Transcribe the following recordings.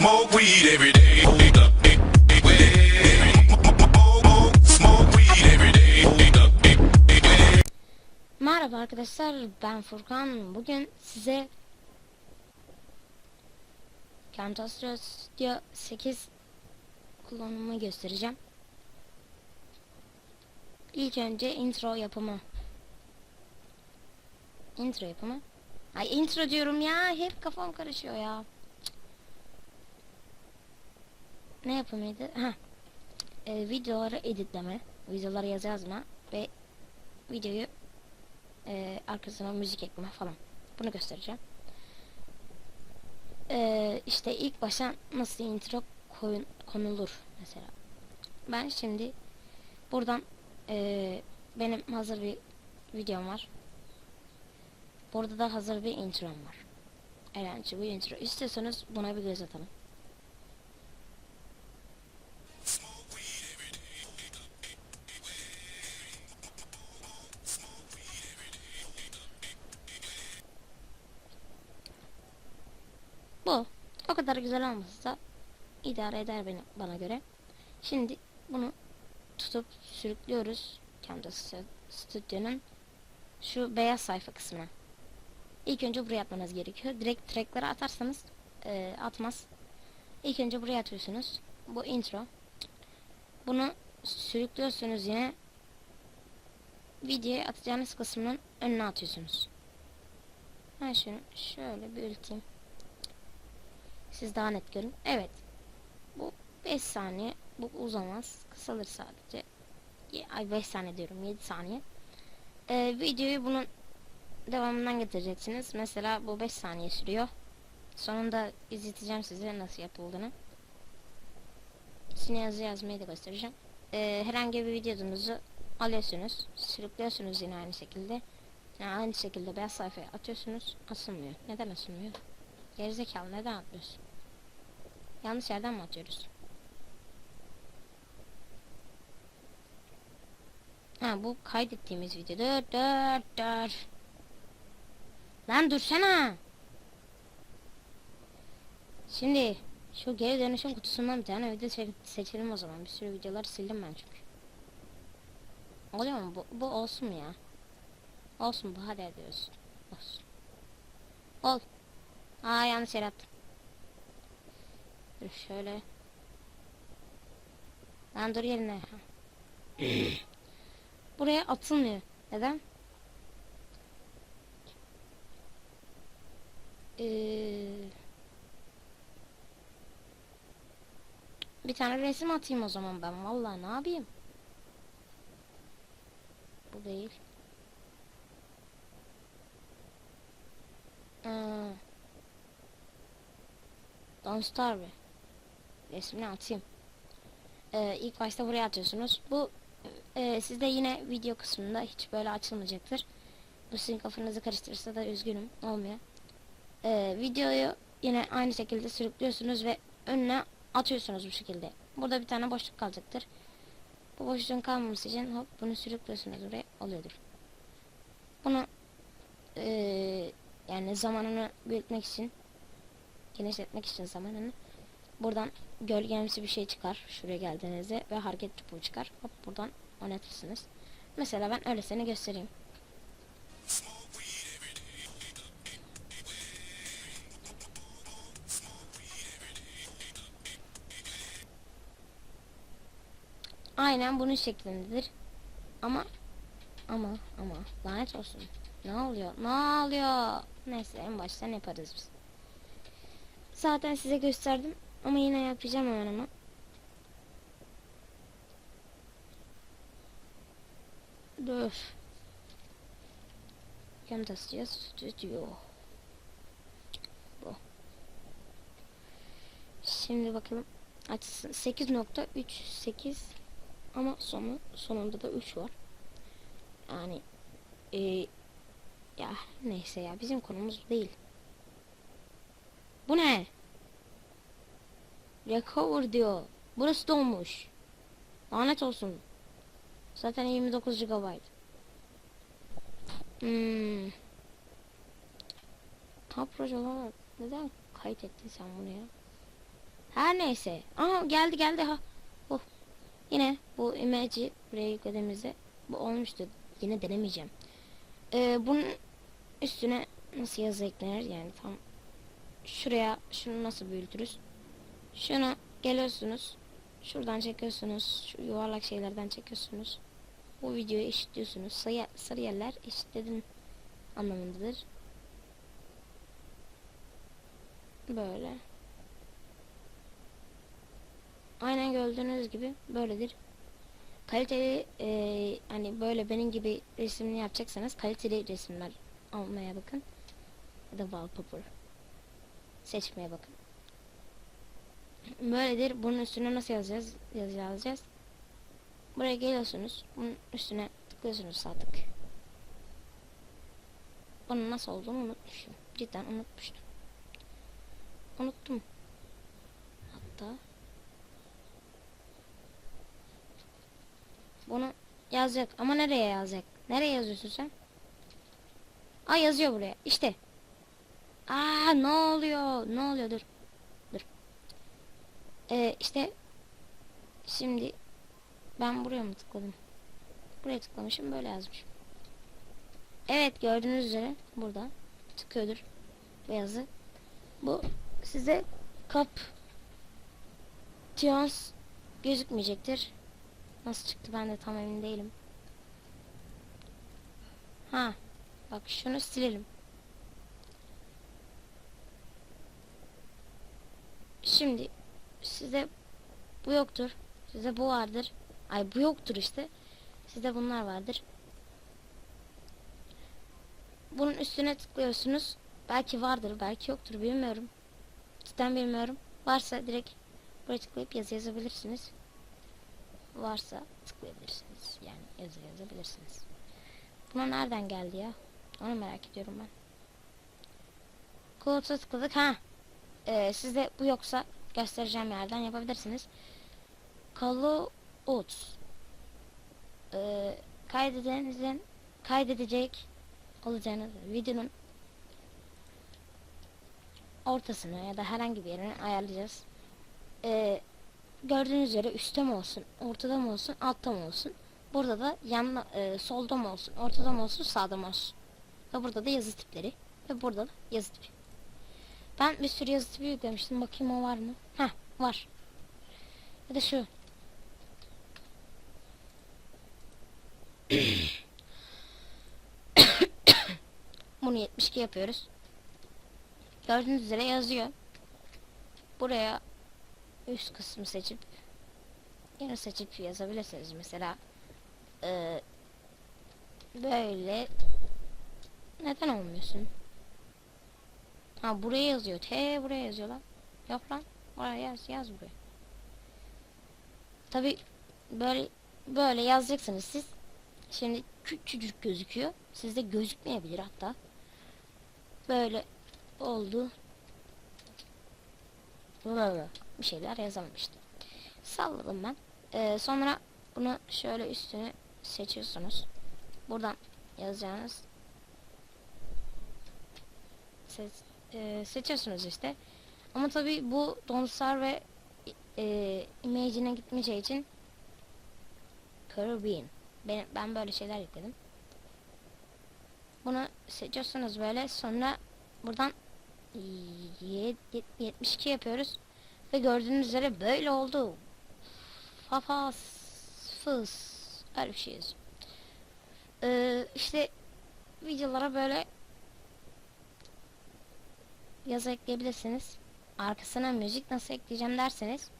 Smoke weed every day. Every day. Merhaba arkadaşlar ben Furkan bugün size Camtasia Studio 8 kullanımı göstereceğim İlk önce intro yapımı Intro yapımı Ay intro diyorum ya hep kafam karışıyor ya Ne yapımıydı? Ha. Ee, videoları editleme Videoları yazı yazma Ve videoyu e, arkasına müzik ekleme falan. Bunu göstereceğim. E, işte ilk başta nasıl intro koyun, konulur mesela. Ben şimdi buradan e, benim hazır bir videom var. Burada da hazır bir introm var. Eğlence bu intro. İstiyorsanız buna bir göz atalım. Bu. O kadar güzel olmasa da idare eder beni bana göre. Şimdi bunu tutup sürüklüyoruz. Camtasia Studio'nun şu beyaz sayfa kısmına. İlk önce buraya atmanız gerekiyor. Direkt trackları atarsanız e, atmaz. İlk önce buraya atıyorsunuz. Bu intro. Bunu sürüklüyorsunuz yine videoya atacağınız kısmının önüne atıyorsunuz. Ben şunu şöyle büyüteyim. Siz daha net görün. Evet. Bu 5 saniye. Bu uzamaz. Kısalır sadece. Ay 5 saniye diyorum. 7 saniye. Ee, videoyu bunun devamından getireceksiniz. Mesela bu 5 saniye sürüyor. Sonunda izleteceğim size nasıl yapıldığını. Size yazı yazmayı da göstereceğim. Ee, herhangi bir videonuzu alıyorsunuz. Sürüklüyorsunuz yine aynı şekilde. Yani aynı şekilde beyaz sayfaya atıyorsunuz. Asılmıyor. Neden asılmıyor? Gerizekalı neden atlıyorsun? Yanlış yerden mi atıyoruz? Ha bu kaydettiğimiz video. Dur dur. Lan dursana. Şimdi şu geri dönüşüm kutusundan bir tane video se- seçelim o zaman. Bir sürü videolar sildim ben çünkü. Oluyor mu bu? Bu olsun ya? Olsun bu hadi hadi olsun. Ol. Aa yanlış yere. Şöyle. Lan dur yerine. Buraya atılmıyor. Neden? Ee, bir tane resim atayım o zaman ben. Vallahi ne yapayım? Bu değil. Aa. Don't Starve. Resmini atayım. Ee, ilk başta buraya atıyorsunuz. Bu e, sizde yine video kısmında hiç böyle açılmayacaktır. Bu sizin kafanızı karıştırırsa da üzgünüm. Olmuyor. Ee, videoyu yine aynı şekilde sürüklüyorsunuz ve önüne atıyorsunuz bu şekilde. Burada bir tane boşluk kalacaktır. Bu boşluğun kalmaması için hop bunu sürüklüyorsunuz buraya oluyordur. Bunu eee yani zamanını büyütmek için genişletmek için zamanını buradan gölgemsi bir şey çıkar şuraya geldiğinizde ve hareket topu çıkar. Hop buradan oynatırsınız mesela ben öylesini göstereyim. Aynen bunun şeklindedir. Ama ama ama. Lanet olsun. Ne oluyor? Ne oluyor? Neyse en baştan yaparız biz. Zaten size gösterdim ama yine yapacağım ama. Dur. Camtasia Studio. Bu. Şimdi bakalım. Açsın. 8.38 ama sonu sonunda da 3 var. Yani e, ya neyse ya bizim konumuz değil. Bu ne? Recover diyor. Burası dolmuş. Lanet olsun. Zaten 29 GB. Hmm. Ha proje olarak neden kaydettin sen bunu ya? Her neyse. Aa geldi geldi ha. Oh. Yine bu imajı buraya yüklediğimizde bu olmuştu. Yine denemeyeceğim. Ee, bunun üstüne nasıl yazı eklenir yani tam şuraya şunu nasıl büyütürüz? Şunu geliyorsunuz. Şuradan çekiyorsunuz. Şu yuvarlak şeylerden çekiyorsunuz. Bu videoyu eşitliyorsunuz. Sayı, sarı yerler eşitledin anlamındadır. Böyle. Aynen gördüğünüz gibi böyledir. Kaliteli eee, hani böyle benim gibi resimini yapacaksanız kaliteli resimler almaya bakın. Ya da wallpaper seçmeye bakın. Böyledir. Bunun üstüne nasıl yazacağız? Yazacağız. Buraya geliyorsunuz. Bunun üstüne tıklıyorsunuz sağ tık. Bunun nasıl olduğunu unutmuşum. Cidden unutmuştum. Unuttum. Hatta bunu yazacak ama nereye yazacak? Nereye yazıyorsun sen? Aa yazıyor buraya. İşte. Aa ne oluyor? Ne oluyor? Dur. Ee, işte şimdi ben buraya mı tıkladım? Buraya tıklamışım böyle yazmışım. Evet gördüğünüz üzere burada çıkıyordur bu yazı. Bu size kap Tions gözükmeyecektir. Nasıl çıktı ben de tam emin değilim. Ha bak şunu silelim. Şimdi size bu yoktur. Size bu vardır. Ay bu yoktur işte. Sizde bunlar vardır. Bunun üstüne tıklıyorsunuz. Belki vardır, belki yoktur bilmiyorum. Cidden bilmiyorum. Varsa direkt buraya tıklayıp yazı yazabilirsiniz. Varsa tıklayabilirsiniz. Yani yazı yazabilirsiniz. Buna nereden geldi ya? Onu merak ediyorum ben. Kulut'a tıkladık. Ha. Ee, sizde bu yoksa göstereceğim yerden yapabilirsiniz. Uts. Ee, kaydedenizin kaydedecek olacağınız videonun ortasını ya da herhangi bir yerini ayarlayacağız. Ee, gördüğünüz üzere üstte mi olsun, ortada mı olsun, altta mı olsun. Burada da yan e, solda mı olsun, ortada mı olsun, sağda mı olsun. Ve burada da yazı tipleri ve burada da yazı tipi. Ben bir sürü yazı tipi yüklemiştim. Bakayım o var mı? Heh, var. Ya da şu. Bunu 72 yapıyoruz. Gördüğünüz üzere yazıyor. Buraya üst kısmı seçip yine seçip yazabilirsiniz. Mesela eee, böyle neden olmuyorsun? Ha buraya yazıyor. T buraya yazıyor lan. Yok lan. Oraya yaz yaz buraya. Tabi böyle böyle yazacaksınız siz. Şimdi küçücük gözüküyor. Sizde gözükmeyebilir hatta. Böyle oldu. Böyle bir şeyler yazamamıştım. Salladım ben. Ee, sonra bunu şöyle üstüne seçiyorsunuz. Buradan yazacağınız se e, seçiyorsunuz işte. Ama tabi bu donsar ve e, image'ine gitmeyeceği için Caribbean. Ben, ben böyle şeyler yükledim. Bunu seçiyorsunuz böyle sonra buradan ye- yet- 72 yapıyoruz ve gördüğünüz üzere böyle oldu. Fafas fıs öyle bir şey yazıyor. Ee, işte videolara böyle yazı ekleyebilirsiniz. Arkasına müzik nasıl ekleyeceğim derseniz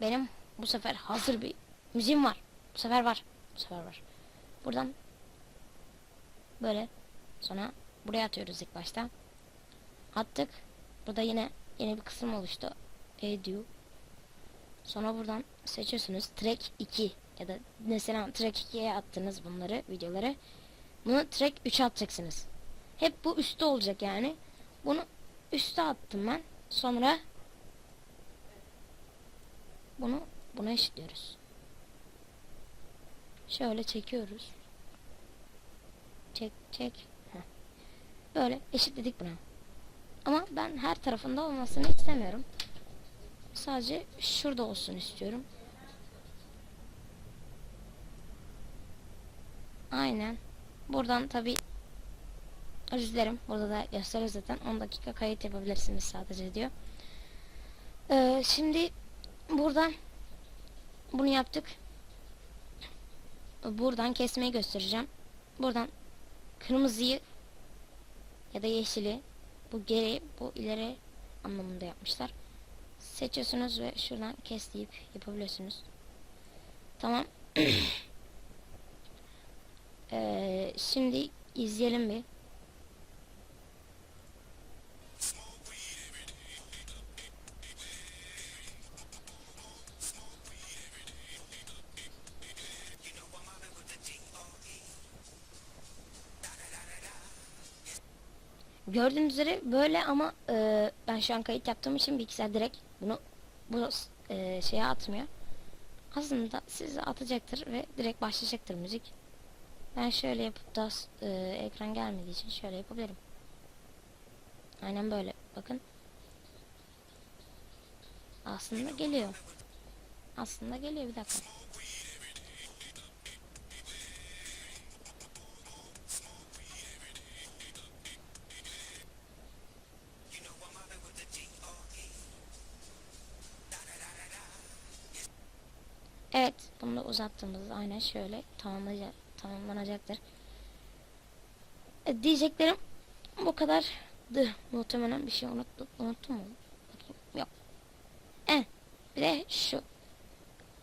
benim bu sefer hazır bir müziğim var. Bu sefer var. Bu sefer var. Buradan böyle sonra buraya atıyoruz ilk başta. Attık. Burada yine yeni bir kısım oluştu. Edu. Sonra buradan seçiyorsunuz. Track 2 ya da mesela track 2'ye attınız bunları videoları. Bunu track 3'e atacaksınız. Hep bu üstte olacak yani. Bunu üste attım ben. Sonra bunu buna eşitliyoruz. Şöyle çekiyoruz. Çek çek. Böyle eşitledik bunu. Ama ben her tarafında olmasını istemiyorum. sadece şurada olsun istiyorum. Aynen. Buradan tabi özür dilerim. Burada da gösteriyor zaten. 10 dakika kayıt yapabilirsiniz sadece diyor. Ee, şimdi buradan bunu yaptık. Buradan kesmeyi göstereceğim. Buradan kırmızıyı ya da yeşili bu geri bu ileri anlamında yapmışlar. Seçiyorsunuz ve şuradan kes deyip yapabiliyorsunuz. Tamam. Ee, şimdi izleyelim bir. Gördüğünüz üzere böyle ama e, ben şu an kayıt yaptığım için bilgisayar direkt bunu bu e, şeye atmıyor. Aslında size atacaktır ve direkt başlayacaktır müzik. Ben şöyle yapıp da e, ekran gelmediği için şöyle yapabilirim. Aynen böyle. Bakın. Aslında geliyor. Aslında geliyor bir dakika. Bunu da uzattığımızda aynen şöyle tamamlayacak, tamamlanacaktır. E, diyeceklerim bu kadar. Muhtemelen bir şey unuttum, unuttum mu? Bakayım. Yok. E, bir de şu.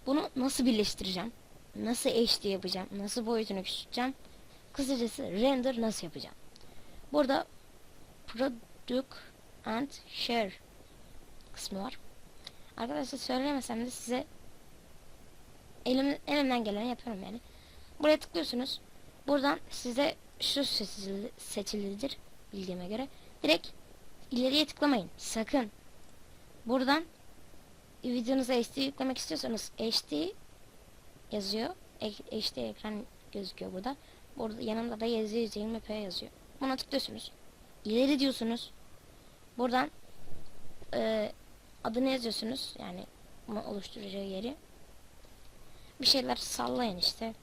Bunu nasıl birleştireceğim? Nasıl HD yapacağım? Nasıl boyutunu küçülteceğim? Kısacası render nasıl yapacağım? Burada product and share kısmı var. Arkadaşlar söylemesem de size elim, elimden geleni yapıyorum yani. Buraya tıklıyorsunuz. Buradan size şu seçili, seçilidir bildiğime göre. Direkt ileriye tıklamayın. Sakın. Buradan videonuza HD yüklemek istiyorsanız HD yazıyor. E- HD ekran gözüküyor burada. Burada yanında da 720p yazıyor. Buna tıklıyorsunuz. İleri diyorsunuz. Buradan e, adını yazıyorsunuz. Yani oluşturacağı yeri bir şeyler sallayın işte.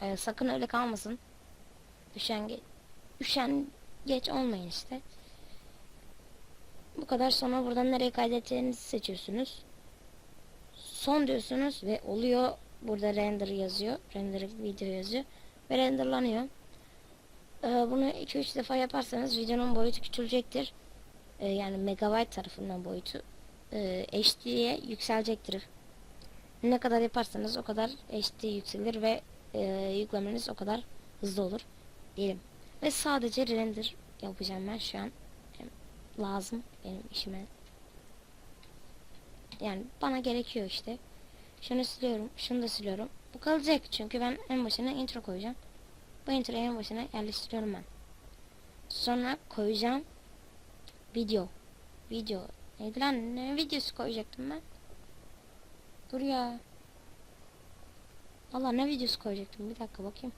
Ee, sakın öyle kalmasın. Üşenge, üşen geç olmayın işte. Bu kadar sonra buradan nereye kaydedeceğinizi seçiyorsunuz. Son diyorsunuz ve oluyor. Burada render yazıyor. Render video yazıyor. Ve renderlanıyor. Ee, bunu 2-3 defa yaparsanız videonun boyutu küçülecektir. Ee, yani megabyte tarafından boyutu. Ee, HD'ye yükselecektir. Ne kadar yaparsanız o kadar HD yükselir ve e, yüklemeniz o kadar hızlı olur diyelim. Ve sadece render yapacağım ben şu an. Lazım benim işime. Yani bana gerekiyor işte. Şunu siliyorum, şunu da siliyorum. Bu kalacak çünkü ben en başına intro koyacağım. Bu introyu en başına yerleştiriyorum ben. Sonra koyacağım video. Video. Neydi lan? Ne videosu koyacaktım ben? Dur ya. Allah ne videosu koyacaktım bir dakika bakayım.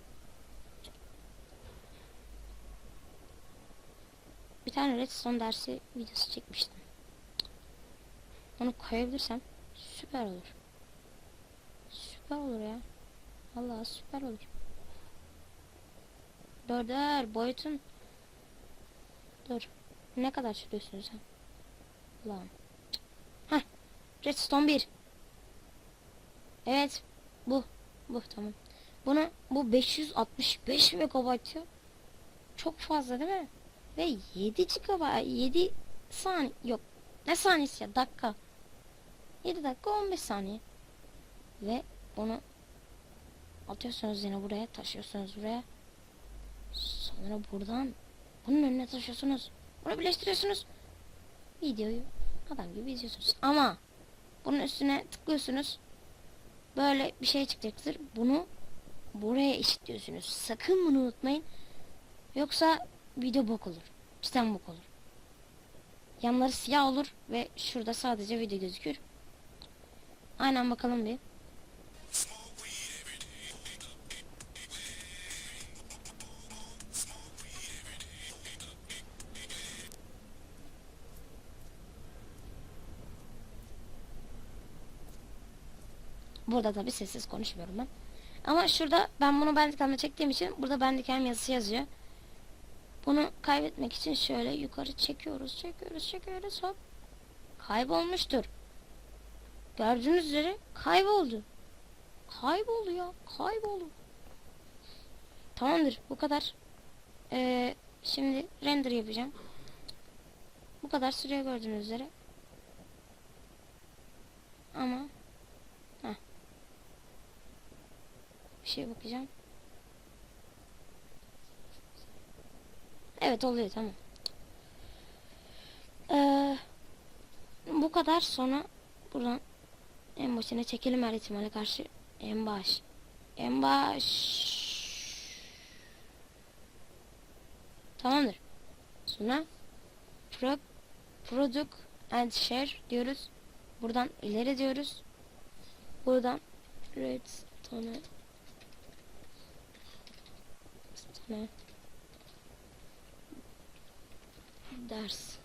Bir tane redstone dersi videosu çekmiştim. Onu koyabilirsem süper olur. Süper olur ya. Allah süper olur. Dur boyutun. Dur. Ne kadar sürüyorsun sen? Lan. Heh. Redstone 1. Evet. Bu. Bu tamam. Bunu bu 565 megabayt ya. Çok fazla değil mi? Ve 7 GB 7 saniye yok. Ne saniyesi ya? Dakika. 7 dakika 15 saniye. Ve bunu atıyorsunuz yine buraya, taşıyorsunuz buraya. Sonra buradan bunun önüne taşıyorsunuz. Bunu birleştiriyorsunuz. Videoyu adam gibi izliyorsunuz. Ama bunun üstüne tıklıyorsunuz böyle bir şey çıkacaktır. Bunu buraya eşitliyorsunuz. Sakın bunu unutmayın. Yoksa video bok olur. Cidden bok olur. Yanları siyah olur ve şurada sadece video gözükür. Aynen bakalım bir. Burada tabi sessiz konuşmuyorum ben. Ama şurada ben bunu Bandicam'da çektiğim için burada Bandicam yazısı yazıyor. Bunu kaybetmek için şöyle yukarı çekiyoruz, çekiyoruz, çekiyoruz hop. Kaybolmuştur. Gördüğünüz üzere kayboldu. Kayboldu ya, kayboldu. Tamamdır, bu kadar. Ee, şimdi render yapacağım. Bu kadar sürüyor gördüğünüz üzere. Ama Heh. Bir şey bakacağım. Evet oluyor tamam. Ee, bu kadar sonra buradan en başına çekelim her ihtimale karşı en baş. En baş. Tamamdır. Sonra pro, product and share diyoruz. Buradan ileri diyoruz. Buradan redstone redstone ders.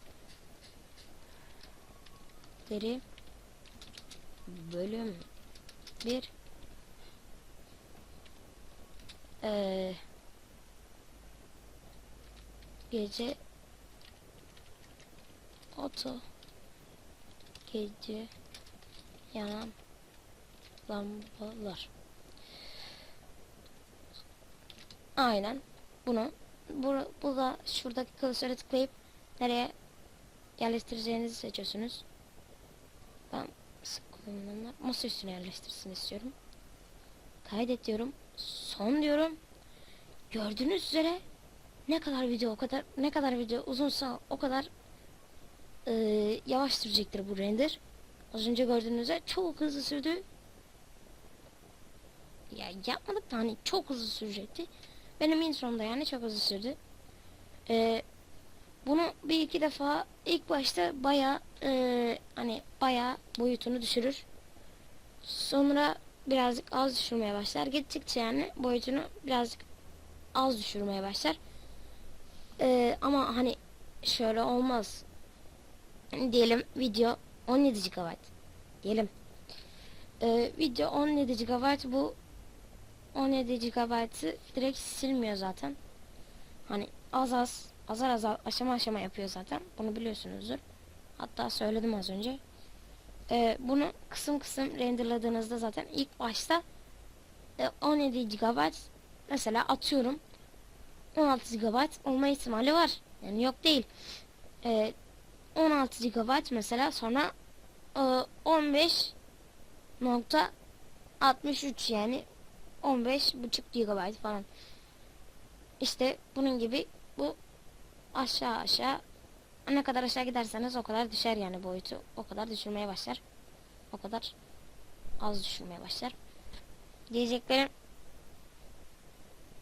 Deri bölüm 1 ee, gece oto. Gece yanan lambalar. Aynen. Bunu bu, bu da şuradaki klasöre tıklayıp nereye yerleştireceğinizi seçiyorsunuz. Ben sık kullanılanlar masa üstüne yerleştirsin istiyorum. Kaydet diyorum. Son diyorum. Gördüğünüz üzere ne kadar video o kadar ne kadar video uzunsa o kadar e, yavaş sürecektir bu render. Az önce gördüğünüzde çok hızlı sürdü. Ya yapmadık da hani çok hızlı sürecekti. Benim intromda yani çok hızlı sürdü. Ee, bunu bir iki defa ilk başta baya hani baya boyutunu düşürür. Sonra birazcık az düşürmeye başlar. Gittikçe yani boyutunu birazcık az düşürmeye başlar. Ee, ama hani şöyle olmaz. Diyelim video 17 GB diyelim. Ee, video 17 GB bu 17 GB'ı direkt silmiyor zaten. Hani az az azar azar aşama aşama yapıyor zaten. Bunu biliyorsunuzdur. Hatta söyledim az önce. Ee, bunu kısım kısım renderladığınızda zaten ilk başta e, 17 GB mesela atıyorum 16 GB olma ihtimali var. Yani yok değil. Ee, 16 GB mesela sonra e, 15.63 yani 15.5 GB falan. İşte bunun gibi bu aşağı aşağı ne kadar aşağı giderseniz o kadar düşer yani boyutu. O kadar düşürmeye başlar. O kadar az düşürmeye başlar. Diyeceklerim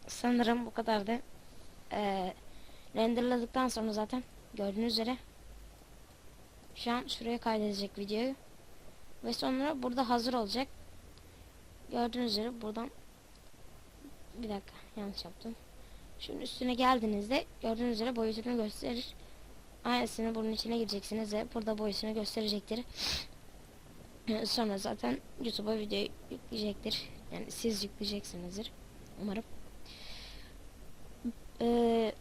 sanırım bu kadardı. Ee, renderladıktan sonra zaten gördüğünüz üzere şu an şuraya kaydedecek videoyu. Ve sonra burada hazır olacak. Gördüğünüz üzere buradan bir dakika yanlış yaptım. Şunun üstüne geldiğinizde gördüğünüz üzere boyutunu gösterir. Aynısını bunun içine gireceksiniz ve burada boyutunu gösterecektir. Sonra zaten YouTube'a video yükleyecektir. Yani siz yükleyeceksinizdir. Umarım. Ee,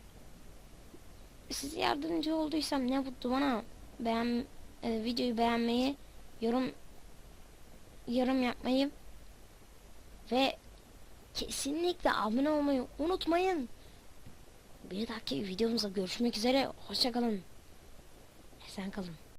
size yardımcı olduysam ne mutlu bana. Beğen, e, videoyu beğenmeyi, yorum yorum yapmayı ve kesinlikle abone olmayı unutmayın. Bir dahaki videomuzda görüşmek üzere. Hoşçakalın. Esen kalın.